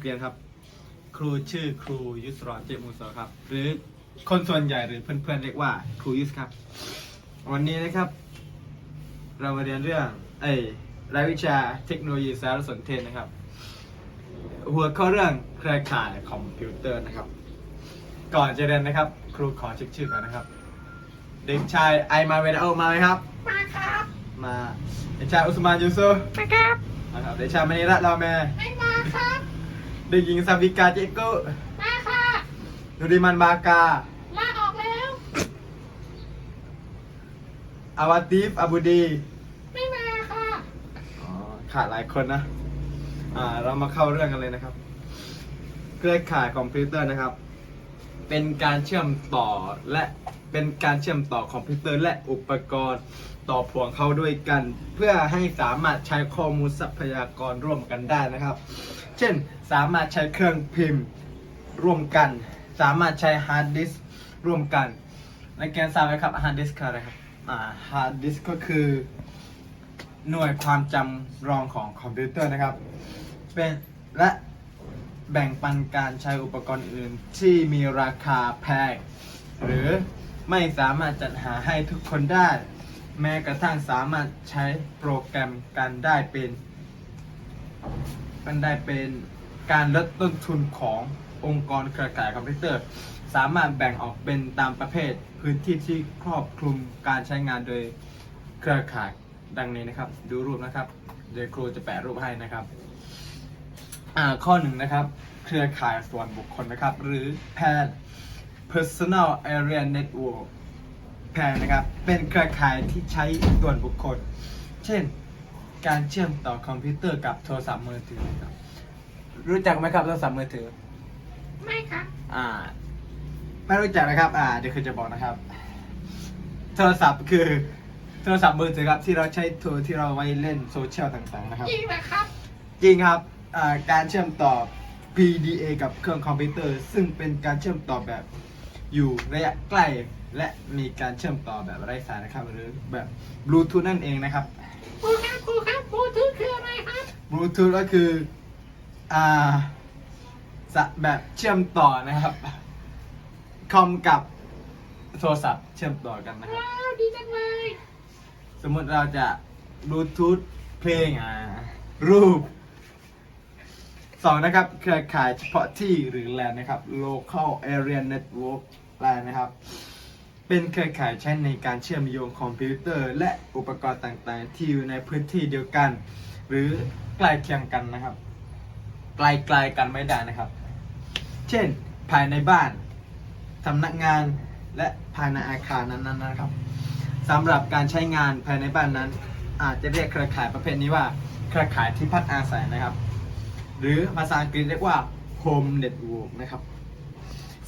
ครับนักเรียนครับ ครูชื่อครูยุสรเจมูสครับ หรือคนส่วนใหญ่หรือเพื่อนๆเรียกว่าครูยุสครับ วันนี้นะครับ เรามาเรียนเรื่องเอ้ยรายวิชาเทคโนโลยีสารสนเทศนะครับ หัวข้อเรื่องเครือข่ายคอมพิวเตอร์นะครับ ก่อนจะเรียนนะครับ ครูขอเช็คชื่อก่อนนะครับ เด็กชายไอมาเวดาโอมาไหมครับ มาครับ มาเด็กชายอุสมานยูซุฟมาครับนะครับเด็กชายมณีรัตน์ลาแมไม่มาครับ เด็กหญิงซาวิกาเจโกมาค่ะนุริมันบากา ลาออกแล้ว อาวาติฟอาบูดี ไม่มาค่ะ อ๋อ ขาดหลายคนนะ อ่า เรามาเข้าเรื่องกันเลยนะครับ เครือข่ายคอมพิวเตอร์นะครับ เป็นการเชื่อมต่อและเป็นการเชื่อมต่อคอมพิวเตอร์และอุปกรณ์ต่อพวงเข้าด้วยกัน เพื่อให้สามารถใช้ข้อมูลทรัพยากรร่วมกันได้นะครับ เช่น สามารถใช้เครื่องพิมพ์ร่วมกัน สามารถใช้ฮาร์ดดิสก์ร่วมกันในแกนทราบไหมครับฮาร์ดดิสก์คืออะไรครับอ่าฮาร์ดดิสก์ก็คือ หน่วยความจำรองของคอมพิวเตอร์นะครับ เป็นและแบ่งปันการใช้อุปกรณ์อื่นที่มีราคาแพงหรือไม่สามารถจัดหาให้ทุกคนได้ แม้กระทั่งสามารถใช้โปรแกรมกันได้เป็น กันได้เป็น การลดต้นทุนขององค์กรเครือข่ายคอมพิวเตอร์ สามารถแบ่งออกเป็นตามประเภทพื้นที่ที่ครอบคลุมการใช้งานโดยเครือข่ายดังนี้นะครับ ดูรูปนะครับเดี๋ยวครูจะแปะรูปให้นะครับข้อหนึ่งนะครับ เครือข่ายส่วนบุคคลนะครับ หรือ PAN Personal Area Network PAN นะครับ เป็นเครือข่ายที่ใช้ส่วนบุคคล เช่น การเชื่อมต่อคอมพิวเตอร์กับโทรศัพท์มือถือครับ รู้จักไหมครับโทรศัพท์มือถือ ไม่ครับ อ่า ไม่รู้จักนะครับ อ่า เดี๋ยวคือจะบอกนะครับ โทรศัพท์คือโทรศัพท์มือถือครับที่เราใช้โทรที่เราไว้เล่นโซเชียลต่างๆนะครับ จริงเหรอครับ จริงครับอ่าการเชื่อมต่อ PDA กับเครื่องคอมพิวเตอร์ ซึ่งเป็นการเชื่อมต่อแบบอยู่ระยะใกล้และมีการเชื่อมต่อแบบไร้สายนะครับ หรือแบบบลูทูธนั่นเองนะครับครูครับครูครับบลูทูธคืออะไรครับบลูทูธก็คือ อ่าสะแบบเชื่อมต่อนะครับ คอมกับโทรศัพท์เชื่อมต่อกันนะครับ ว้าว ดีจังเลย สมมติเราจะบลูทูธเพลงอ่ารูปสองนะครับ เครือข่ายเฉพาะที่หรือ LAN นะครับ local area network LAN นะครับ เป็นเครือข่ายใช้ในการเชื่อมโยงคอมพิวเตอร์ และอุปกรณ์ต่างๆ ที่อยู่ในพื้นที่เดียวกัน หรือใกล้เคียงกันนะครับ ไกลๆกันไม่ได้นะครับ เช่นภายในบ้านสำนักงานและภายในอาคารนั้นๆนะครับสำหรับการใช้งานภายในบ้านนั้น อาจจะเรียกเครือข่ายประเภทนี้ว่า เครือข่ายที่พักอาศัยนะครับ หรือภาษาอังกฤษเรียกว่า home network นะครับ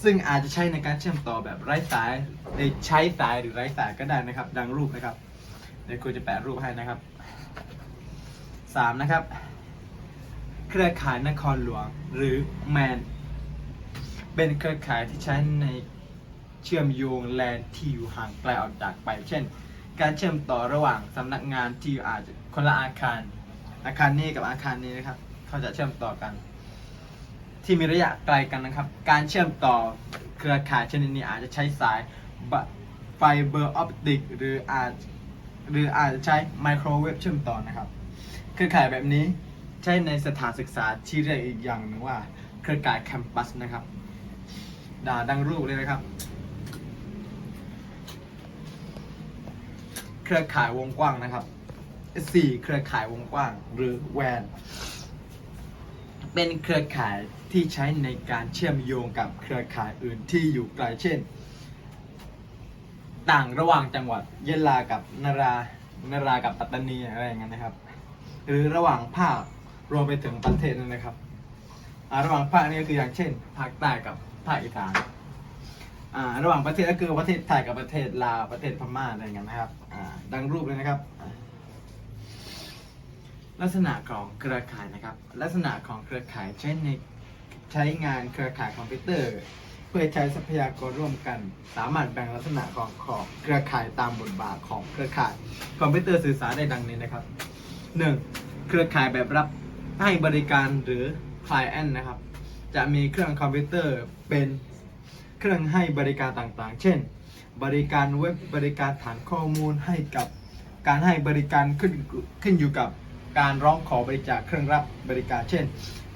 ซึ่งอาจจะใช้ในการเชื่อมต่อแบบไร้สายเอ่อใช้สายหรือไร้สายก็ได้นะครับ ดังรูปนะครับเดี๋ยวครูจะแปะรูปให้นะครับสามนะครับ เครือข่ายนครหลวงหรือ MAN เป็นเครือข่ายที่ใช้ในเชื่อมโยงแลนที่อยู่ห่างไกลออกจากไป เช่น การเชื่อมต่อระหว่างสำนักงานที่อาจจะคนละอาคาร อาคารนี้กับอาคารนี้นะครับ เขาจะเชื่อมต่อกัน ที่มีระยะไกลกันนะครับ การเชื่อมต่อเครือข่ายชนิดนี้อาจจะใช้สายไฟเบอร์ออปติกหรืออาจหรืออาจจะใช้ไมโครเวฟเชื่อมต่อนะครับ เครือข่ายแบบนี้ ใช้ในสถานศึกษาที่เรียกอีกอย่างหนึงว่า เครือข่ายแคมปัสนะครับด่าดังรูปเลยนะครับ เครือข่ายวงกว้างนะครับ 4. เครือข่ายวงกว้าง หรือ WAN เป็นเครือข่ายที่ใช้ในการเชื่อมโยงกับเครือข่ายอื่นที่อยู่ไกลเช่น ต่างระหว่างจังหวัดยะลากับนารานารากับปัตตานีอะไรอย่างเงี้ยนะครับ หรือระหว่างภาค รวมไปถึงประเทศนั่นนะครับอ่าระหว่างภาคนี่ก็คืออย่างเช่นภาคใต้กับภาคอีสานอ่าระหว่างประเทศก็คือประเทศไทยกับประเทศลาวประเทศพม่าอะไรอย่างเงี้ยนะครับอ่าดังรูปเลยนะครับ ลักษณะของเครือข่ายนะครับ ลักษณะของเครือข่ายใช้ในใช้งานเครือข่ายคอมพิวเตอร์ เพื่อใช้ทรัพยากรร่วมกัน สามารถแบ่งลักษณะของของเครือข่ายตามบทบาทของเครือข่าย คอมพิวเตอร์สื่อสารได้ดังนี้นะครับ 1. เครือข่ายแบบรับ ให้บริการหรือ client นะครับ จะมีเครื่องคอมพิวเตอร์เป็นเครื่องให้บริการต่างๆ เช่น บริการเว็บบริการฐานข้อมูลให้กับการให้บริการขึ้นขึ้นอยู่กับการร้องขอบริจาคเครื่องรับบริการ เช่น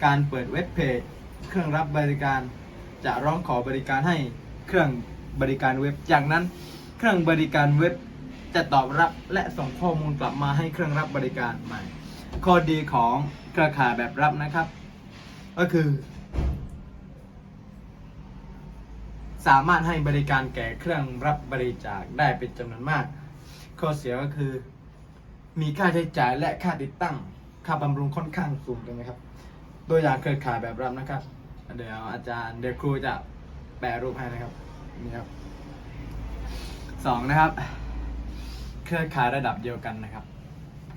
การเปิดเว็บเพจเครื่องรับบริการจะร้องขอบริการให้เครื่องบริการเว็บ จากนั้นเครื่องบริการเว็บจะตอบรับและส่งข้อมูลกลับมาให้เครื่องรับบริการใหม่ ข้อดีของ เครือข่ายแบบรับนะครับ ก็คือ สามารถให้บริการแก่เครื่องรับบริจาคได้เป็นจำนวนมาก ข้อเสียก็คือ มีค่าใช้จ่ายและค่าติดตั้ง ค่าบำรุงค่อนข้างสูงเลยนะครับ ตัวอย่างเครือข่ายแบบรับนะครับ เดี๋ยวอาจารย์เดี๋ยวครูจะแปลรูปให้นะครับนี่ครับสองนะครับ เครือข่ายระดับเดียวกันนะครับ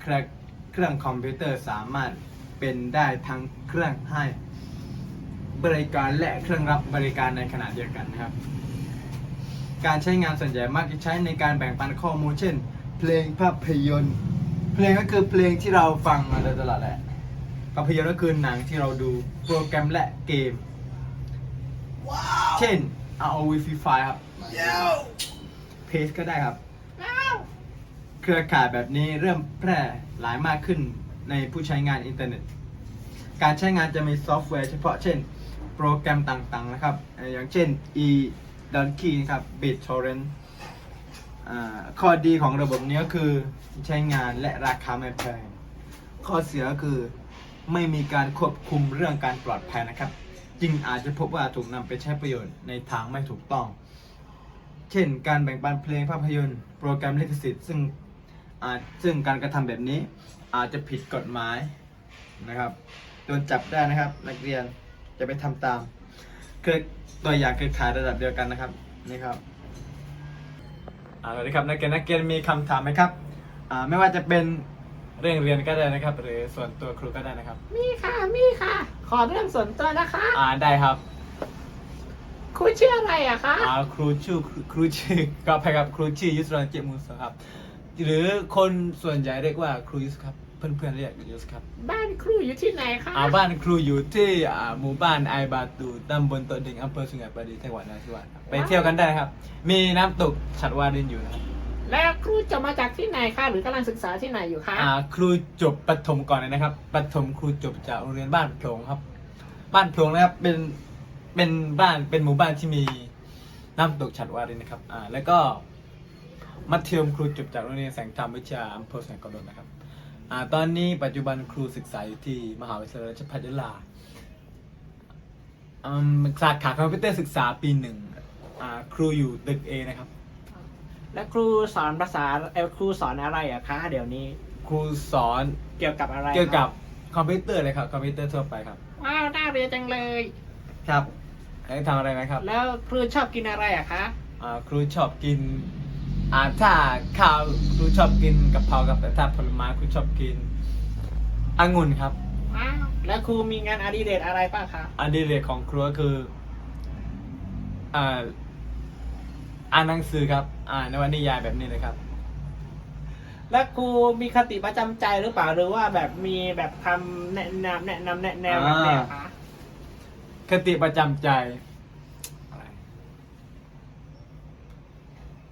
เครือเครื่องคอมพิวเตอร์สามารถ เป็นได้ทั้งเครื่องให้บริการและเครื่องรับบริการในขณะเดียวกันนะครับ การใช้งานส่วนใหญ่มักจะใช้ในการแบ่งปันข้อมูล เช่น เพลงภาพยนตร์ เพลงก็คือเพลงที่เราฟังมาโดยตลอดแหละภาพยนตร์ก็คือหนังที่เราดูโปรแกรมและเกม เช่น ROV Free Fire ครับเพจก็ได้ครับแล้วเครือข่ายแบบนี้เริ่มแพร่หลายมากขึ้น ในผู้ใช้งานอินเทอร์เน็ต การใช้งานจะมีซอฟต์แวร์เฉพาะเช่น โปรแกรมต่างๆนะครับ อย่างเช่น e donkey นะครับ BitTorrent ข้อดีของระบบนี้ก็คือใช้งานและราคาไม่แพง ข้อเสียก็คือไม่มีการควบคุมเรื่องการปลอดภัยนะครับ จึงอาจจะพบว่าถูกนำไปใช้ประโยชน์ในทางไม่ถูกต้อง เช่น การแบ่งปันเพลงภาพยนตร์ โปรแกรมลิขสิทธิ์ซึ่งอาจซึ่งการกระทำแบบนี้ อาจจะผิดกฎหมายนะครับโดนจับได้นะครับ นักเรียนจะไปทำตามเคยตัวอย่างเคยขายระดับเดียวกันนะครับนี่ครับเอาละครับนักเรียนนักเรียนมีคำถามไหมครับอ่าไม่ว่าจะเป็นเรื่องเรียนก็ได้นะครับ หรือส่วนตัวครูก็ได้นะครับ มีค่ะมีค่ะ ขอเรื่องส่วนตัวนะคะอ่าได้ครับ ครูชื่ออะไรอะคะอ่าครูชื่อครูชื่อก็ไปครับครูชื่อยุสรันเจมูสครับ หรือคนส่วนใหญ่เรียกว่าครูยุสครับ เพื่อนๆเรียกยุสครับ บ้านครูอยู่ที่ไหนคะอ่าบ้านครูอยู่ที่อ่าหมู่บ้านไอบาตูตำบลโตะดิ่งอำเภอสุไหงประดิษฐ์จังหวัดนราธิวาสครับไปเที่ยวกันได้ครับ มีน้ำตกฉัดวารินอยู่นะครับแล้วครูจะมาจากที่ไหนคะหรือกำลังศึกษาที่ไหนอยู่คะอ่าครูจบประถมก่อนเลยนะครับประถมครูจบจากโรงเรียนบ้านโพลงครับ บ้านโพลงนะครับเป็นเป็นบ้านเป็นหมู่บ้านที่มีน้ำตกฉัดวารินนะครับอ่าแล้วก็ มัธยมครูจบจากโรงเรียนแสงธรรมวิทยาอำเภอแสงกอดนนะครับอ่าตอนนี้ปัจจุบันครูศึกษาอยู่ที่มหาวิทยาลัยราชภัฏยะลาอืมสาขาคอมพิวเตอร์ศึกษาปีหนึ่งอ่าครูอยู่ตึกเอนะครับ แล้วครูสอนภาษาเอ่อครูสอนอะไรอะคะเดี๋ยวนี้ครูสอนเกี่ยวกับอะไรเกี่ยวกับคอมพิวเตอร์เลยครับคอมพิวเตอร์ทั่วไปครับว้าวน่าเรียนจังเลย ครับให้ทำอะไรไหมครับแล้วครูชอบกินอะไรอะคะอ่าครูชอบกิน อ่าถ้าข้าวครูชอบกินกับเพราครับแต่ถ้าผลไม้ครูชอบกินองุ่นครับว้าวแล้วครูมีงานอดิเรกอะไรบ้างคะอันดีเรกของครูก็คืออ่าอ่านหนังสือครับ อ่านนวนิยายแบบนี้เลยครับ แล้วครูมีคติประจำใจหรือเปล่าหรือว่าแบบมีแบบคำแนะนำแนะนำแนะแนวแบบไหนอะคะ คติประจำใจอะไร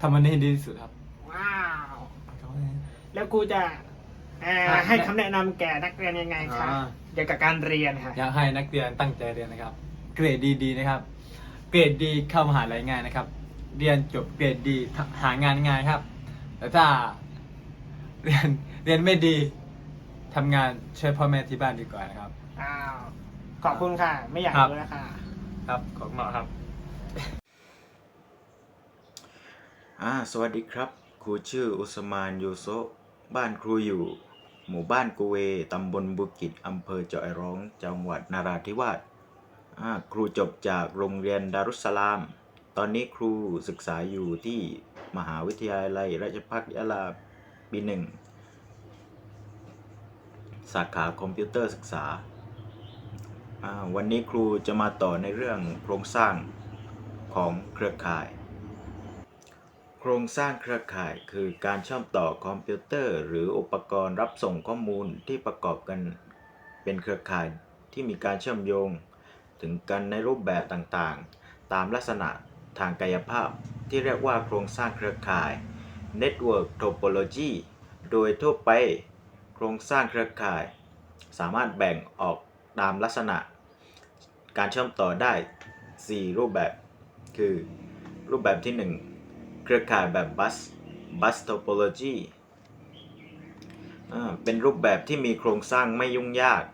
ทำมันให้ดีที่สุดครับ ว้าว แล้วครูจะเอ่อครับ ให้คำแนะนำแก่นักเรียนยังไงคะอ่า เกี่ยวกับการเรียนค่ะ อยากให้นักเรียนตั้งใจเรียนนะครับ เกรดดีๆนะครับ เกรดดีเข้ามหาลัยง่ายนะครับ เรียนจบเกรดดีหางานง่ายครับ แต่ถ้าเรียนเรียนไม่ดีทำงานช่วยพ่อแม่ที่บ้านดีกว่านะครับ อ้าว ขอบคุณค่ะ ไม่อยากครับ รู้แล้วค่ะครับขอบคุณมากครับ อ่าสวัสดีครับ ครูชื่ออุสมานยูโซบ้านครูอยู่ หมู่บ้านกูเวตำบลบุกิจอำเภอเจาะร้อง จังหวัดนาราธิวาสอ่าครูจบจากโรงเรียนดารุสสลาม ตอนนี้ครูศึกษาอยู่ที่มหาวิทยาลัยราชภัฏยะลาปีหนึ่งสาขาคอมพิวเตอร์ศึกษาอ่าวันนี้ครูจะมาต่อในเรื่องโครงสร้างของเครือข่าย โครงสร้างเครือข่ายคือการเชื่อมต่อคอมพิวเตอร์ หรืออุปกรณ์รับส่งข้อมูลที่ประกอบกันเป็นเครือข่ายที่มีการเชื่อมโยง ถึงกันในรูปแบบต่างๆ ตามลักษณะทางกายภาพที่เรียกว่าโครงสร้างเครือข่าย Network Topology โดยทั่วไป โครงสร้างเครือข่าย สามารถแบ่งออกตามลักษณะ การเชื่อมต่อได้ 4 รูปแบบ คือ รูปแบบที่ 1 เครือข่ายแบบบัส Bus Topology เป็นรูปแบบที่มีโครงสร้างไม่ยุ่งยาก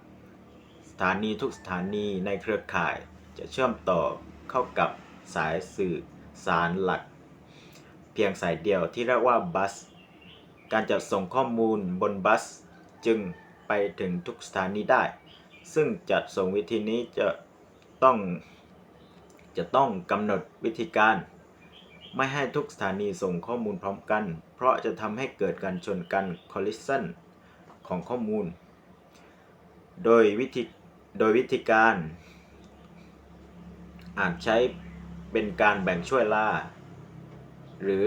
สถานีทุกสถานีในเครือข่ายจะเชื่อมต่อเข้ากับสายสื่อสารหลัก เพียงสายเดียวที่เรียกว่าบัส การจัดส่งข้อมูลบนบัสจึงไปถึงทุกสถานีได้ ซึ่งจัดส่งวิธีนี้จะต้องจะต้องกำหนดวิธีการ ไม่ให้ทุกสถานีส่งข้อมูลพร้อมกัน เพราะจะทำให้เกิดการชนกัน collision ของข้อมูล โดยวิธีโดยวิธีการ อาจใช้เป็นการแบ่งช่วยล่า หรือ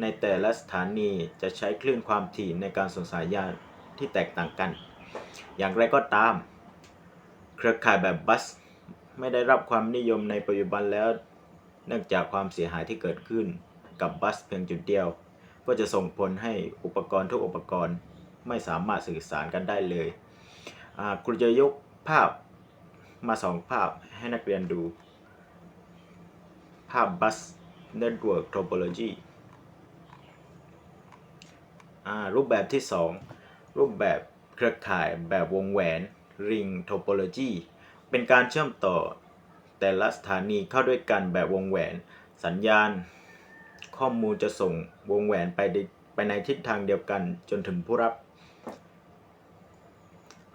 ในแต่ละสถานีจะใช้คลื่นความถี่ในการส่งสายญาณที่แตกต่างกัน อย่างไรก็ตาม เครือข่ายแบบบัส ไม่ได้รับความนิยมในปัจจุบันแล้ว เนื่องจากความเสียหายที่เกิดขึ้นกับบัสเพียงจุดเดียว ก็จะส่งผลให้อุปกรณ์ทุกอุปกรณ์ไม่สามารถสื่อสารกันได้เลยครูจะยกภาพมาสองภาพให้นักเรียนดู ภาพ Bus Network Topology อ่ารูปแบบที่ 2 รูปแบบเครือข่ายแบบวงแหวน Ring Topology เป็นการเชื่อมต่อ แต่ละสถานีเข้าด้วยกันแบบวงแหวน สัญญาณ ข้อมูลจะส่งวงแหวนไปในไปในทิศทางเดียวกันจนถึงผู้รับ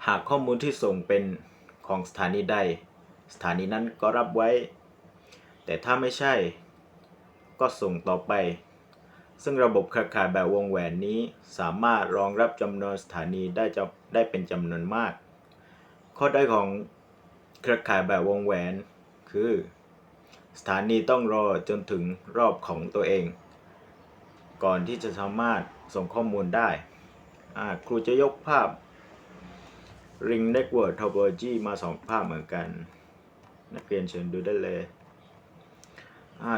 หากข้อมูลที่ส่งเป็นของสถานีใด สถานีนั้นก็รับไว้ แต่ถ้าไม่ใช่ ก็ส่งต่อไป ซึ่งระบบเครือข่ายแบบวงแหวนนี้สามารถรองรับจำนวนสถานีได้จะได้เป็นจำนวนมาก ข้อได้อยของเครือข่ายแบบวงแหวน คือ สถานีต้องรอจนถึงรอบของตัวเอง ก่อนที่จะสามารถส่งข้อมูลได้ครูจะยกภาพ Ring Network Topology มาสองภาพเหมือนกัน นักเรียนเชิญดูได้เลย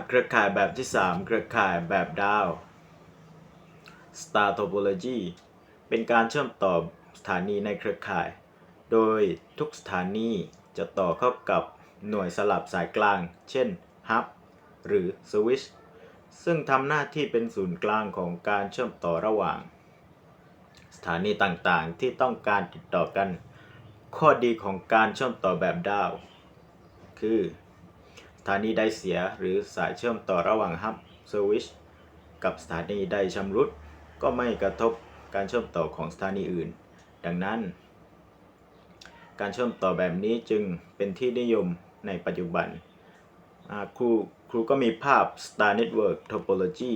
เครือข่ายแบบที่ 3 เครือข่ายแบบดาว Star Topology เป็นการเชื่อมต่อสถานีในเครือข่าย โดยทุกสถานีจะต่อเข้ากับ หน่วยสลับสายกลาง เช่น Hub หรือ Switch ซึ่งทำหน้าที่เป็นศูนย์กลางของการเชื่อมต่อระหว่าง สถานีต่างๆ ที่ต้องการติดต่อกัน ข้อดีของการเชื่อมต่อแบบดาว คือ สถานีใดเสียหรือสายเชื่อมต่อระหว่างฮับสวิชกับสถานีใดชำรุด ก็ไม่กระทบการเชื่อมต่อของสถานีอื่น ดังนั้น การเชื่อมต่อแบบนี้จึงเป็นที่นิยม ในปัจจุบันครูครูก็มีภาพ Star Network Topology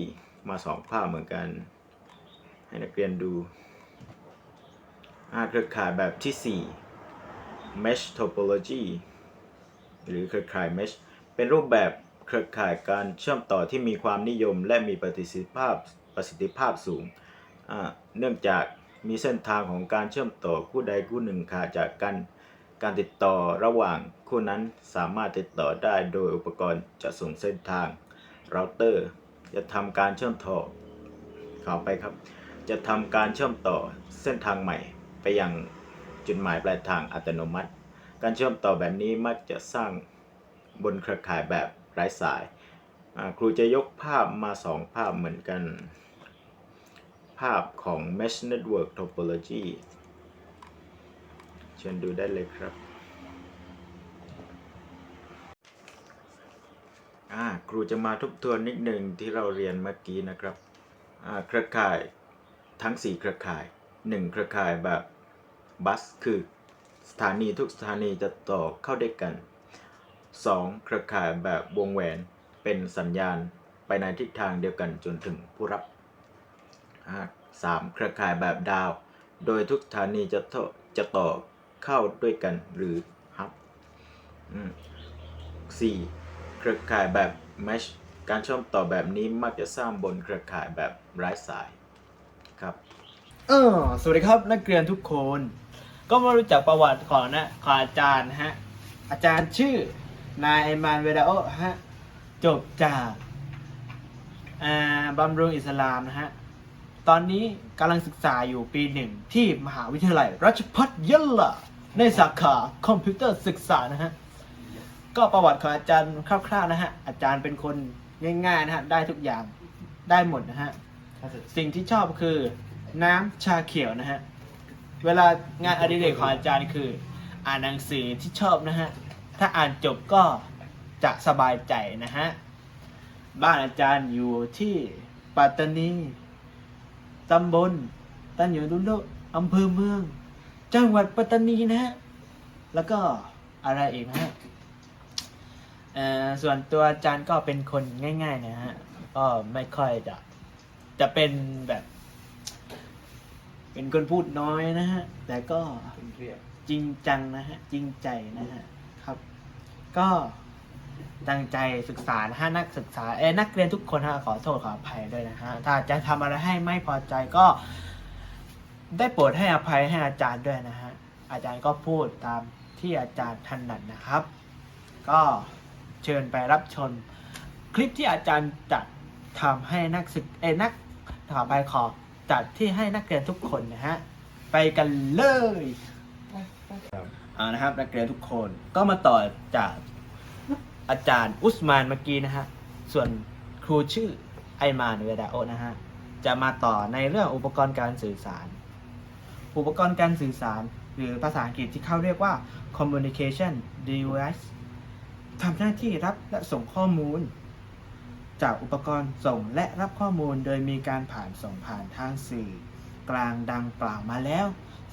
มาสองภาพเหมือนกัน ให้นักเรียนดูเครือข่ายแบบที่ 4 Mesh Topology หรือเครือข่าย Mesh เป็นรูปแบบเครือข่ายการเชื่อมต่อที่มีความนิยม และมีประสิทธิภาพประสิทธิภาพสูง เนื่องจากมีเส้นทางของการเชื่อมต่อคู่ใดคู่หนึ่งขาดจากกัน การติดต่อระหว่างคู่นั้นสามารถติดต่อได้โดยอุปกรณ์จะส่งเส้นทางเราเตอร์ จะทำการเชื่อมต่อข้าไปครับ จะทำการเชื่อมต่อเส้นทางใหม่ไปยังจุดหมายปลายทางอัตโนมัติ การเชื่อมต่อแบบนี้มักจะสร้างบนเครือข่ายแบบไร้สาย ครูจะยกภาพมาสองภาพเหมือนกัน ภาพของ Mesh Network Topology เชิญดูได้เลยครับครูจะมาทบทวนนิดหนึ่งที่เราเรียนเมื่อกี้นะครับเครือข่ายทั้ง 4 เครือข่าย 1 เครือข่ายแบบบัสคือสถานีทุกสถานีจะต่อเข้าด้วยกัน 2. เครือข่ายแบบวงแหวนเป็นสัญญาณไปในทิศทางเดียวกันจนถึงผู้รับอ่า 3. เครือข่ายแบบดาว โดยทุกสถานีจะต่อจะต่อ เข้าด้วยกันหรือฮับอืม 4. เครือข่ายแบบ mesh การเชื่อมต่อแบบนี้มักจะสร้างบนเครือข่ายแบบไร้สายครับเออสวัสดีครับนักเรียนทุกคน ก็มารู้จักประวัติของนะของอาจารย์ฮะอาจารย์ชื่อนายมานเวดาโอฮะจบจากบำรุงอิสลามนะฮะตอนนี้กำลังศึกษาอยู่ปีหนึ่งที่มหาวิทยาลัยราชภัฏยะลา ในสาขาคอมพิวเตอร์ศึกษานะฮะ ก็ประวัติของอาจารย์คร่าวๆนะฮะ อาจารย์เป็นคนง่ายๆนะฮะ ได้ทุกอย่างได้หมดนะฮะ สิ่งที่ชอบคือน้ำชาเขียวนะฮะ เวลางานอดิเรกของอาจารย์คือ อ่านหนังสือที่ชอบนะฮะ ถ้าอ่านจบก็จะสบายใจนะฮะ บ้านอาจารย์อยู่ที่ปัตตานีตำบลตันยู่ดุลโลอำเภอเมือง จังหวัดปัตตานีนะฮะ แล้วก็อะไรอีกนะฮะเอ่อส่วนตัวอาจารย์ก็เป็นคนง่าย ๆ นะฮะ ก็ไม่ค่อยจะจะเป็นแบบ เป็นคนพูดน้อยนะฮะ แต่ก็จริงจังนะฮะ จริงใจนะฮะ ครับ ก็ตั้งใจศึกษานะฮะนักศึกษาเอ้ยนักเรียนทุกคนฮะขอโทษขออภัยด้วยนะฮะ ถ้าจะทำอะไรให้ไม่พอใจก็ ได้โปรดให้อภัยให้อาจารย์ด้วยนะฮะ อาจารย์ก็พูดตามที่อาจารย์ถนัดนะครับ ก็เชิญไปรับชม คลิปที่อาจารย์จัดทำให้นักศึกเอนักขอไปขอจัดที่ให้นักเรียนทุกคนนะฮะ ไปกันเลยเอานะครับนักเรียนทุกคนก็มาต่อจากอาจารย์อุสมานเมื่อกี้นะฮะ ส่วนครูชื่อไอมานเวดาโอนะฮะ จะมาต่อในเรื่องอุปกรณ์การสื่อสาร อุปกรณ์การสื่อสาร หรือภาษาอังกฤษที่เขาเรียกว่า communication device ทำหน้าที่รับและส่งข้อมูล จากอุปกรณ์ส่งและรับข้อมูลโดยมีการผ่านส่งผ่านทางสื่อ กลางดังกล่าวมาแล้ว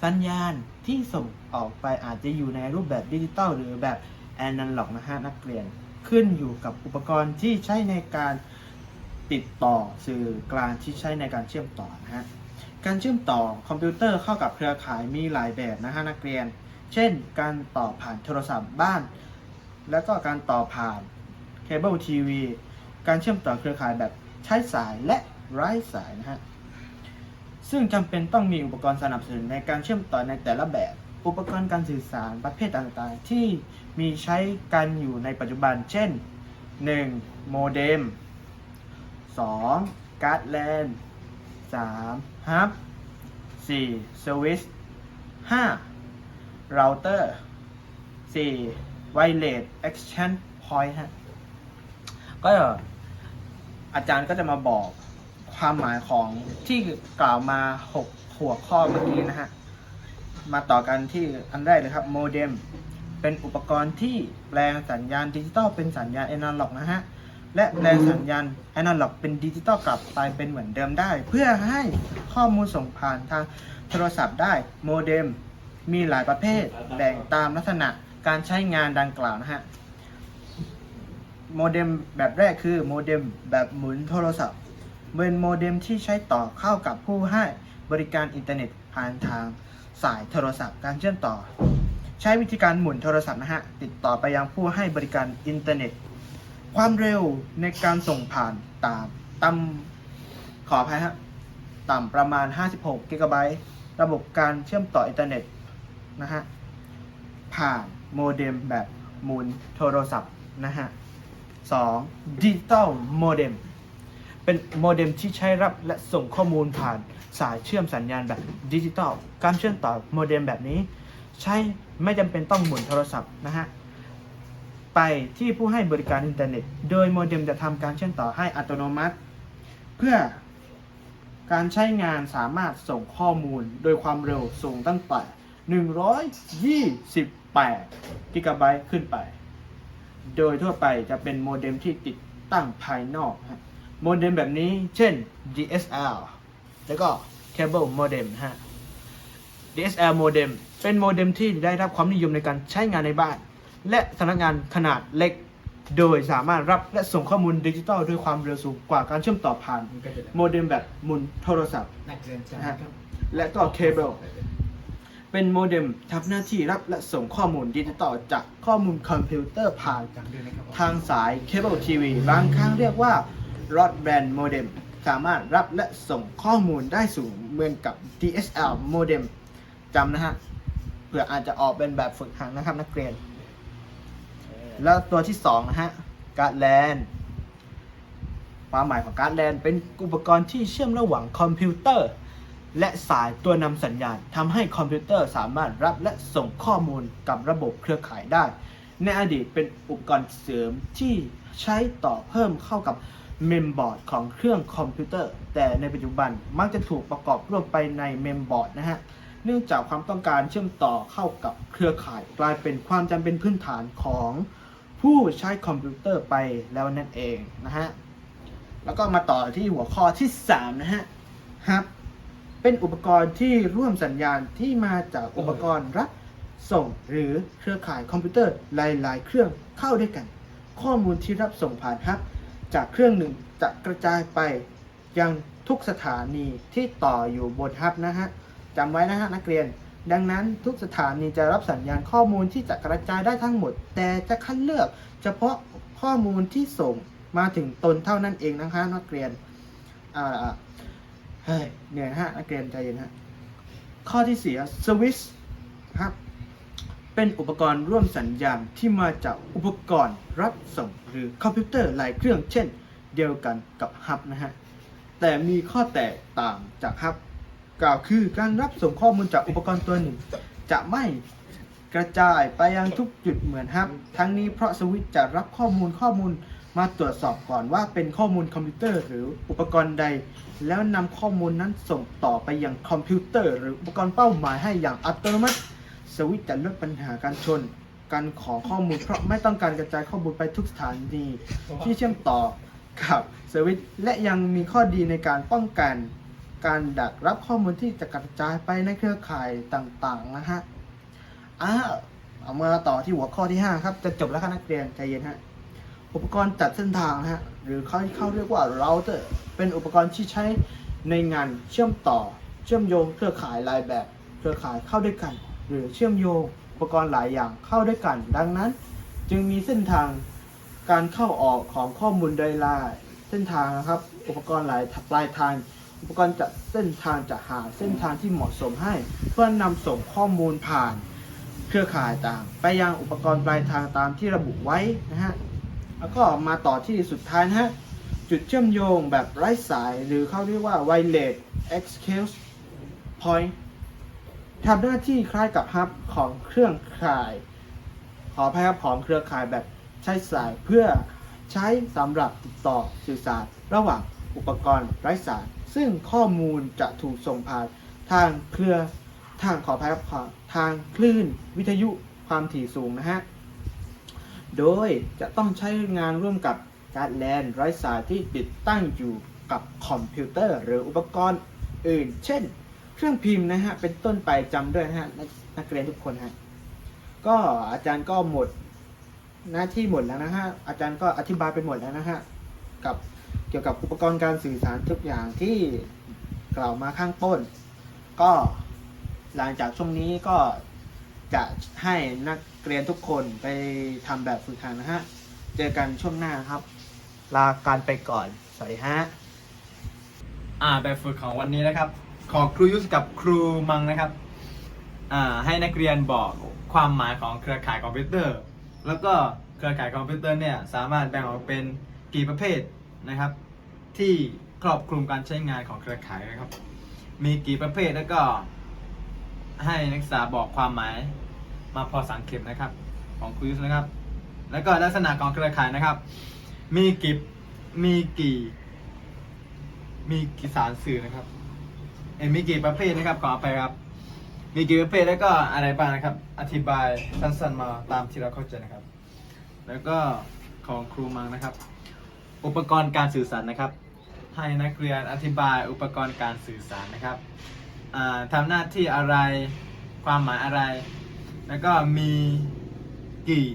สัญญาณที่ส่งออกไปอาจจะอยู่ในรูปแบบดิจิตอลหรือแบบแอนัลล็อกนะฮะนักเรียนขึ้นอยู่กับอุปกรณ์ที่ใช้ในการติดต่อสื่อกลางที่ใช้ในการเชื่อมต่อนะฮะ การเชื่อมต่อคอมพิวเตอร์เข้ากับเครือข่ายมีหลายแบบนะฮะนักเรียน เช่น การต่อผ่านโทรศัพท์บ้าน แล้วก็การต่อผ่านเคเบิลทีวี การเชื่อมต่อเครือข่ายแบบใช้สายและไร้สายนะฮะ ซึ่งจำเป็นต้องมีอุปกรณ์สนับสนุนในการเชื่อมต่อในแต่ละแบบ อุปกรณ์การสื่อสารประเภทต่างๆ ที่มีใช้กันอยู่ในปัจจุบัน เช่น 1. โมเด็ม 2. การ์ดแลน 3. ฮับ 4. สวิตช์ 5. เราเตอร์ 4. ไวเลส Action Point ฮะก็อาจารย์ก็จะมาบอกความหมายของที่กล่าวมา 6 หัวข้อเมื่อกี้นะฮะ มาต่อกันที่อันแรกเลยครับโมเด็มเป็นอุปกรณ์ที่แปลงสัญญาณดิจิตอลเป็นสัญญาณแอนาล็อกนะฮะ และแปลงสัญญาณแอนาล็อกเป็นดิจิตอลกลับไปเป็นเหมือนเดิมได้ เพื่อให้ข้อมูลส่งผ่านทางโทรศัพท์ได้โมเด็มมีหลายประเภทแบ่งตามลักษณะการใช้งานดังกล่าวนะฮะโมเด็มแบบแรกคือโมเด็มแบบหมุนโทรศัพท์เป็นโมเด็มที่ใช้ต่อเข้ากับผู้ให้บริการอินเทอร์เน็ตผ่านทางสายโทรศัพท์ การเชื่อมต่อ ใช้วิธีการหมุนโทรศัพท์นะฮะติดต่อไปยังผู้ให้บริการอินเทอร์เน็ต ความเร็วในการส่งผ่านตามต่ำขออภัยฮะต่ำประมาณ 56กิกะไบต์ระบบการเชื่อมต่ออินเทอร์เน็ตนะฮะ ผ่านโมเด็มแบบหมุนโทรศัพท์นะฮะ 2. ดิจิตอลโมเด็มเป็นโมเด็มที่ใช้รับและส่งข้อมูลผ่านสายเชื่อมสัญญาณแบบดิจิตอลการเชื่อมต่อโมเด็มแบบนี้ ใช้ไม่จำเป็นต้องหมุนโทรศัพท์นะฮะ ไปที่ผู้ให้บริการอินเทอร์เน็ต โดยโมเด็มจะทำการเชื่อมต่อให้อัตโนมัติ เพื่อการใช้งานสามารถส่งข้อมูลโดยความเร็วสูงตั้งแต่ 128 กิกะไบต์ขึ้นไป โดยทั่วไปจะเป็นโมเด็มที่ติดตั้งภายนอกโมเด็มแบบนี้เช่น DSL แล้วก็ Cable Modem ฮะ DSL Modem เป็นโมเด็มที่ได้รับความนิยมในการใช้งานในบ้าน และสำนักงานขนาดเล็ก โดยสามารถรับและส่งข้อมูลดิจิตอลด้วยความเร็วสูงกว่าการเชื่อมต่อผ่าน โมเด็มแบบหมุนโทรศัพท์นักเรียนนะฮะและก็เคเบิลเป็นโมเด็มทำหน้าที่รับและส่งข้อมูลดิจิตอลจากข้อมูลคอมพิวเตอร์ผ่านทางสายเคเบิลทีวีบางครั้งเรียกว่า r o a d b a n d modem สามารถรับและส่งข้อมูลได้สูงเหมือนกับ DSL modem จำนะฮะเผื่ออาจจะออกเป็นแบบฝึกหัดนะครับนักเรียน แล้วตัวที่สองนะฮะการ์ดแลนความหมายของการ์ดแลนเป็นอุปกรณ์ที่เชื่อมระหว่างคอมพิวเตอร์ และสายตัวนำสัญญาณทำให้คอมพิวเตอร์สามารถรับและส่งข้อมูลกับระบบเครือข่ายได้ ในอดีตเป็นอุปกรณ์เสริมที่ใช้ต่อเพิ่มเข้ากับเมมบอร์ดของเครื่องคอมพิวเตอร์ แต่ในปัจจุบันมักจะถูกประกอบรวมไปในเมมบอร์ดนะฮะเนื่องจากความต้องการเชื่อมต่อเข้ากับเครือข่าย กลายเป็นความจำเป็นพื้นฐานของ ผู้ใช้คอมพิวเตอร์ไปแล้วนั่นเองนะฮะ แล้วก็มาต่อที่หัวข้อที่ 3 นะฮะฮับเป็นอุปกรณ์ที่ร่วมสัญญาณที่มาจากอุปกรณ์รับส่งหรือเครือข่ายคอมพิวเตอร์หลาย ๆ เครื่องเข้าด้วยกัน ข้อมูลที่รับส่งผ่านฮับจากเครื่องหนึ่งจะกระจายไปยังทุกสถานีที่ต่ออยู่บนฮับนะฮะจำไว้นะฮะนักเรียน ดังนั้นทุกสถานีจะรับสัญญาณข้อมูลที่จะกระจายได้ทั้งหมด แต่จะคัดเลือก เฉพาะข้อมูลที่ส่งมาถึงตนเท่านั้นเองนะคะนักเรียนอ่าเฮ้ยเหนื่อยนะฮะนักเรียนใจเย็นฮะข้อที่สี่สวิชครับเป็นอุปกรณ์ร่วมสัญญาณที่มาจากอุปกรณ์รับส่งหรือคอมพิวเตอร์หลายเครื่องเช่น เดียวกันกับฮับนะฮะแต่มีข้อแตกต่างจากฮับ กล่าวคือการรับส่งข้อมูลจากอุปกรณ์ตัวหนึ่ง จะไม่กระจายไปยังทุกจุดเหมือนฮับ ทั้งนี้เพราะสวิตช์จะรับข้อมูลข้อมูลมาตรวจสอบก่อนว่าเป็นข้อมูลคอมพิวเตอร์หรืออุปกรณ์ใด แล้วนำข้อมูลนั้นส่งต่อไปยังคอมพิวเตอร์ หรืออุปกรณ์เป้าหมายให้อย่างอัตโนมัติ สวิตช์จะลดปัญหาการชนการขอข้อมูลเพราะไม่ต้องการกระจายข้อมูลไปทุกสถานีที่เชื่อมต่อกับสวิตช์และยังมีข้อดีในการป้องกัน การดักรับข้อมูลที่จะกระจายไปในเครือข่ายต่างๆนะฮะอ้าวเอามาต่อที่หัวข้อที่ 5 ครับ จะจบแล้วครับนักเรียนใจเย็นฮะอุปกรณ์จัดเส้นทางนะฮะหรือเขาเขาเรียกว่า router เป็นอุปกรณ์ที่ใช้ในงานเชื่อมต่อ เชื่อมโยงเครือข่ายหลายแบบ เครือข่ายเข้าด้วยกัน หรือเชื่อมโยงอุปกรณ์หลายอย่างเข้าด้วยกัน ดังนั้น จึงมีเส้นทางการเข้าออกของข้อมูลโดยลายเส้นทางนะครับ อุปกรณ์หลายปลายทาง อุปกรณ์จัดเส้นทางจะหาเส้นทางที่เหมาะสมให้ เพื่อนำส่งข้อมูลผ่านเครือข่ายต่าง ไปยังอุปกรณ์ปลายทางตามที่ระบุไว้นะฮะแล้วก็มาต่อที่สุดท้ายนะฮะจุดเชื่อมโยงแบบไร้สายหรือเขาเรียกว่า wireless exchange point ทำหน้าที่คล้ายกับฮับของเครื่องข่าย ขออภัยครับของเครือข่ายแบบใช้สายเพื่อใช้สำหรับติดต่อสื่อสารระหว่างอุปกรณ์ไร้สาย ซึ่งข้อมูลจะถูกส่งผ่านทางเครือทางขออภัยครับขอทางคลื่นวิทยุความถี่สูงนะฮะ โดยจะต้องใช้งานร่วมกับการ์ดแลนไร้สายที่ติดตั้งอยู่กับคอมพิวเตอร์ หรืออุปกรณ์อื่น เช่น เครื่องพิมพ์นะฮะ เป็นต้นไปจำด้วยนะฮะ นักเรียนทุกคนฮะ ก็อาจารย์ก็หมดหน้าที่หมดแล้วนะฮะ อาจารย์ก็อธิบายไปหมดแล้วนะฮะ กับ เกี่ยวกับอุปกรณ์การสื่อสารทุกอย่างที่กล่าวมาข้างต้น ก็หลังจากช่วงนี้ก็จะให้นักเรียนทุกคนไปทำแบบฝึกหัดนะฮะ เจอกันช่วงหน้าครับ ลาการไปก่อน สวัสดีฮะ อ่าแบบฝึกของวันนี้นะครับ ของครูยุสกับครูมังนะครับ อ่าให้นักเรียนบอกความหมายของเครือข่ายคอมพิวเตอร์ แล้วก็เครือข่ายคอมพิวเตอร์เนี่ยสามารถแบ่งออกเป็นกี่ประเภท นะครับ ที่ครอบคลุมการใช้งานของเครือข่ายนะครับ มีกี่ประเภทแล้วก็ให้นักศึกษาบอกความหมายมาพอสังเกตนะครับ ของครูยุสนะครับ แล้วก็ลักษณะของเครือข่ายนะครับ มีกี่มีกี่ มีกี่สารสื่อนะครับเอ็มีกี่ประเภทนะครับขอไปครับ มีกี่ประเภทแล้วก็อะไรบ้างนะครับ อธิบายสั้นๆมาตามที่เราเข้าใจนะครับ แล้วก็ของครูมังนะครับ อุปกรณ์การสื่อสารนะครับ ให้นักเรียนอธิบายอุปกรณ์การสื่อสารนะครับอ่าทำหน้าที่อะไรความหมายอะไร แล้วก็มีกี่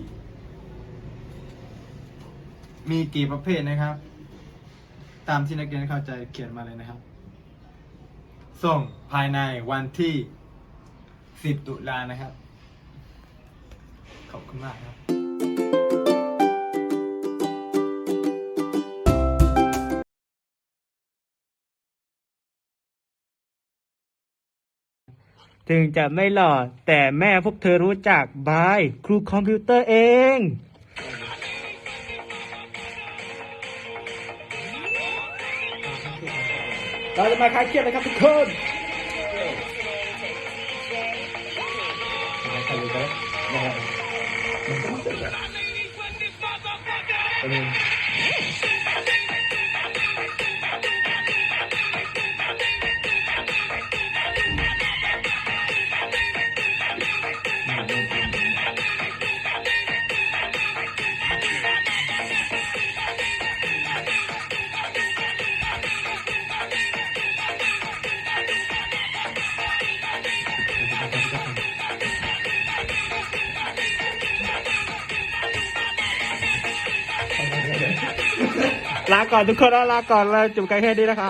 มีกี่ประเภทนะครับ ตามที่นักเรียนเข้าใจเขียนมาเลยนะครับ ส่งภายในวันที่ 10 ตุลานะครับ ขอบคุณมากครับ ถึงจะไม่หล่อแต่แม่พวกเธอรู้จักบาย ครูคอมพิวเตอร์เอง เราจะมาคลายเครียดนะครับทุกคน ลาก่อนทุกคนนะลาก่อนเราจบกันแค่นี้นะครับ